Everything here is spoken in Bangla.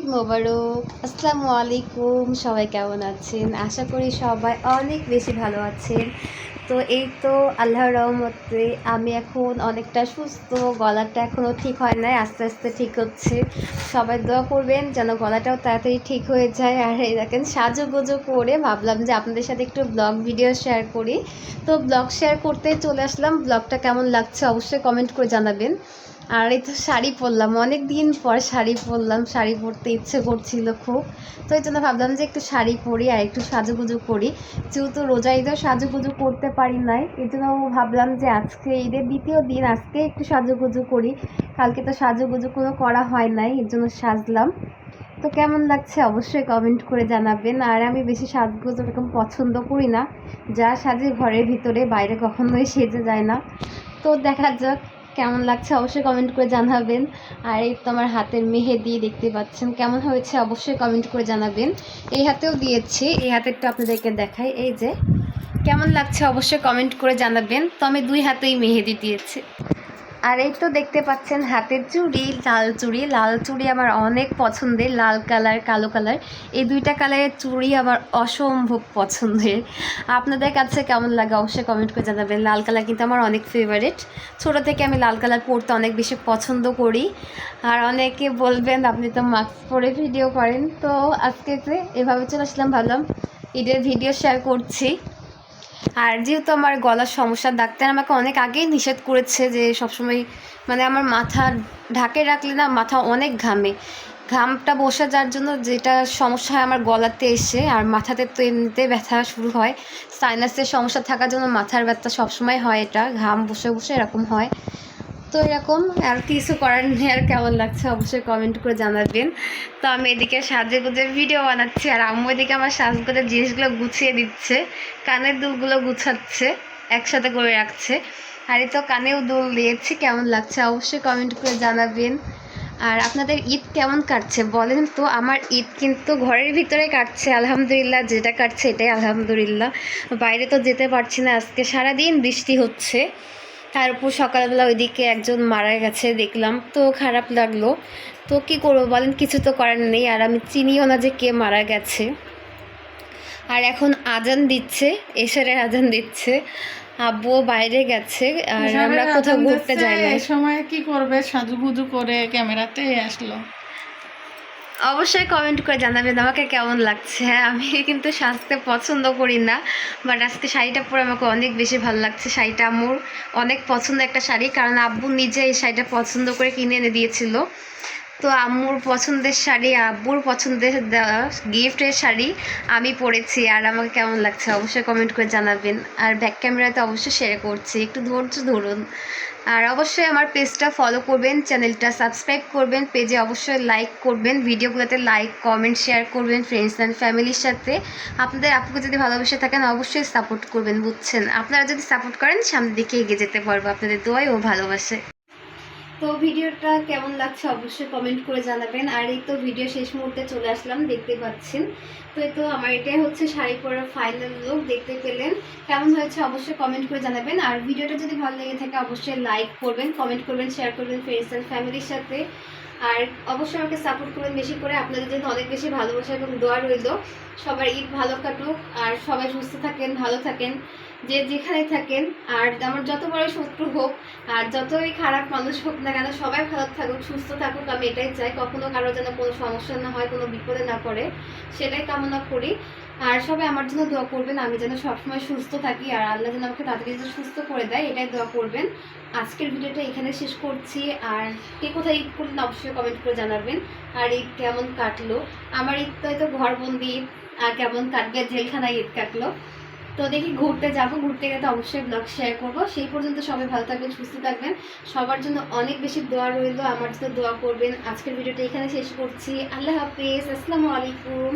ঈদ মোবারক। আসসালামু আলাইকুম, সবাই কেমন আছেন? আশা করি সবাই অনেক বেশি ভালো আছেন। তো এই তো আল্লাহর রহমতে আমি এখন অনেকটা সুস্থ, গলাটা এখনও ঠিক হয় নাই, আস্তে আস্তে ঠিক হচ্ছে। সবাই দোয়া করবেন যেন গলাটাও তাড়াতাড়ি ঠিক হয়ে যায়। আর এই দেখেন, সাজুগুজু করে ভাবলাম যে আপনাদের সাথে একটু ব্লগ ভিডিও শেয়ার করি। তো ব্লগ শেয়ার করতে চলে আসলাম। ব্লগটা কেমন লাগছে অবশ্যই কমেন্ট করে জানাবেন। আর এই তো শাড়ি পরলাম। অনেক দিন পর শাড়ি পরলাম। শাড়ি পরতে ইচ্ছে করছিল খুব। তো এই জন্য ভাবলাম যে একটু শাড়ি পরি আর একটু সাজুগুজু করি। যেহেতু রোজা ঈদেও সাজুগুজু করতে পারি নাই, এই জন্য ভাবলাম যে আজকে ঈদের দ্বিতীয় দিন, আজকে একটু সাজুগুজু করি। কালকে তো সাজুগুজু কোনো করা হয় নাই এর জন্য সাজলাম। তো কেমন লাগছে অবশ্যই কমেন্ট করে জানাবেন। আর আমি বেশি সাজগুজু এরকম পছন্দ করি না। যা সাজি ঘরের ভিতরে, বাইরে কখনোই সেজে যায় না। তো দেখা যাক কেমন লাগছে অবশ্যই কমেন্ট করে জানাবেন। আর এই তো আমার হাতের মেহেদি দেখতে পাচ্ছেন, কেমন হয়েছে অবশ্যই কমেন্ট করে জানাবেন। এই হাতেও দিয়েছি, এই হাতেরটা আপনাদেরকে দেখাই। এই যে, কেমন লাগছে অবশ্যই কমেন্ট করে জানাবেন। তো আমি দুই হাতেই মেহেদি দিয়েছি। আর এই তো দেখতে পাচ্ছেন হাতের চুড়ি, লাল চুড়ি। লাল চুড়ি আমার অনেক পছন্দের, লাল কালার, কালো কালার। এই দুইটা কালারের চুড়ি আমার অসম্ভব পছন্দের। আপনাদের কাছে কেমন লাগে অবশ্যই কমেন্ট করে জানাবেন। লাল কালার কিন্তু আমার অনেক ফেভারিট ছোটো থেকে আমি লাল কালার পরতে অনেক বেশি পছন্দ করি। আর অনেকে বলবেন, আপনি তো মাস্ক পরে ভিডিও করেন। তো আজকে এভাবে চলে আসলাম, ভাবলাম ঈদের ভিডিও শেয়ার করছি। আর যেহেতু আমার গলার সমস্যা, ডাক্তার আমাকে অনেক আগেই নিষেধ করেছে যে সবসময় মানে আমার মাথা ঢাকে রাখলে না মাথা অনেক ঘামে। ঘামটা বসে যার জন্য যেটা সমস্যা হয় আমার গলাতে এসে, আর মাথাতে তো এমনিতে ব্যথা শুরু হয়। সাইনাসের সমস্যা থাকার জন্য মাথার ব্যথা সবসময় হয় এটা, ঘাম বসে বসে এরকম হয়। তো এরকম আর কিছু করার নেই, আর কেমন লাগছে অবশ্যই কমেন্ট করে জানাবেন। তো আমি এদিকে সাজে গুজে ভিডিও বানাচ্ছি, আর আম্মু এদিকে আমার সাজগোজের জিনিসগুলো গুছিয়ে দিচ্ছে, কানের দুলগুলো গুছাচ্ছে, একসাথে করে রাখছে। আর তো কানেও দুল দিয়েছি, কেমন লাগছে অবশ্যই কমেন্ট করে জানাবেন। আর আপনাদের ঈদ কেমন কাটছে বলেন তো? আমার ঈদ কিন্তু ঘরের ভিতরে কাটছে, আলহামদুলিল্লাহ, যেটা কাটছে এটাই আলহামদুলিল্লাহ। বাইরে তো যেতে পারছি না, আজকে সারাদিন বৃষ্টি হচ্ছে। তার উপর সকালবেলা ওইদিকে একজন মারা গেছে দেখলাম। তো খারাপ লাগল। তো কি করব বলেন? কিছু তো করার নেই। আর আমি চিনিও না যে কে মারা গেছে। আর এখন আজান দিচ্ছে এশারের আজান দিচ্ছে। আব্বু বাইরে গেছে। আর আমরা কোথাও ঘুরতে যাই না এই সময় কি করবে? সাজুগুজু করে ক্যামেরাতে আসলো। অবশ্যই কমেন্ট করে জানাবেন আমাকে কেমন লাগছে। হ্যাঁ আমি কিন্তু সাজতে পছন্দ করি না বাট আজকে শাড়িটা পরে আমাকে অনেক বেশি ভালো লাগছে। শাড়িটা আমার অনেক পছন্দ একটা শাড়ি, কারণ আব্বু নিজে এই শাড়িটা পছন্দ করে কিনে এনে দিয়েছিল। তো আম্মুর পছন্দের শাড়ি, আব্বুর পছন্দের গিফটের শাড়ি আমি পরেছি। আর আমাকে কেমন লাগছে অবশ্যই কমেন্ট করে জানাবেন। আর ব্যাক ক্যামেরাতে অবশ্যই শেয়ার করছি। একটু ধৈর্য ধরুন। আর অবশ্যই আমার পেজটা ফলো করবেন চ্যানেলটা সাবস্ক্রাইব করবেন পেজে অবশ্যই লাইক করবেন ভিডিওগুলোতে লাইক কমেন্ট শেয়ার করবেন ফ্রেন্ডস অ্যান্ড ফ্যামিলির সাথে। আপনাদের আপুকে যদি ভালোবেসে থাকেন, অবশ্যই সাপোর্ট করবেন, বুঝছেন? আপনারা যদি সাপোর্ট করেন, সামনের দিকে এগিয়ে যেতে পারব। আপনাদের দোয়াই ও ভালোবাসে। তো ভিডিওটা কেমন লাগছে অবশ্যই কমেন্ট করে জানাবেন। আর এই তো ভিডিও শেষ মুহূর্তে চলে আসলাম, দেখতে পাচ্ছেন। তো এই তো আমার এটাই হচ্ছে শাড়ি পরার ফাইনাল লুক দেখতে পেলেন। কেমন হয়েছে অবশ্যই কমেন্ট করে জানাবেন। আর ভিডিওটা যদি ভালো লেগে থাকে অবশ্যই লাইক করবেন কমেন্ট করবেন শেয়ার করবেন ফ্রেন্ডস অ্যান্ড ফ্যামিলির সাথে। আর অবশ্যই আমাকে সাপোর্ট করবেন বেশি করে। আপনাদের জন্য অনেক বেশি ভালোবাসা এবং দোয়া রইল। সবার ঈদ ভালো কাটুক, আর সবাই সুস্থ থাকেন, ভালো থাকেন। যে যেখানে থাকেন, আর আমার যত বড় শত্রু হোক, আর যতই খারাপ মানুষ হোক না কেন, সবাই ভালো থাকুক, সুস্থ থাকুক, আমি এটাই চাই। কখনো কারও যেন কোনো সমস্যা না হয়, কোনো বিপদে না পড়ে, সেটাই কামনা করি। আর সবাই আমার জন্য দোয়া করবেন, আমি যেন সবসময় সুস্থ থাকি, আর আল্লাহ যেন আমাকে তাড়াতাড়ি যেন সুস্থ করে দেয়, এটাই দোয়া করবেন। আজকের ভিডিওটা এখানে শেষ করছি, আর কে কোথায় ঈদ করলেন অবশ্যই কমেন্ট করে জানাবেন। আর ঈদ কেমন কাটলো? আমার ঈদ তো হয়তো ঘরবন্দি, আর কেমন কাটবে? জেলখানায় ঈদ কাটলো। তো দেখি ঘুরতে যাব, ঘুরতে গেলে অবশ্যই ব্লগ শেয়ার করব। সেই পর্যন্ত সবাই ভালো থাকবেন, সুস্থ থাকবেন। সবার জন্য অনেক বেশি দোয়া রইল, আমার জন্য দোয়া করবেন। আজকের ভিডিওটা এখানে শেষ করছি। আল্লাহ হাফিজ, আসসালামু আলাইকুম।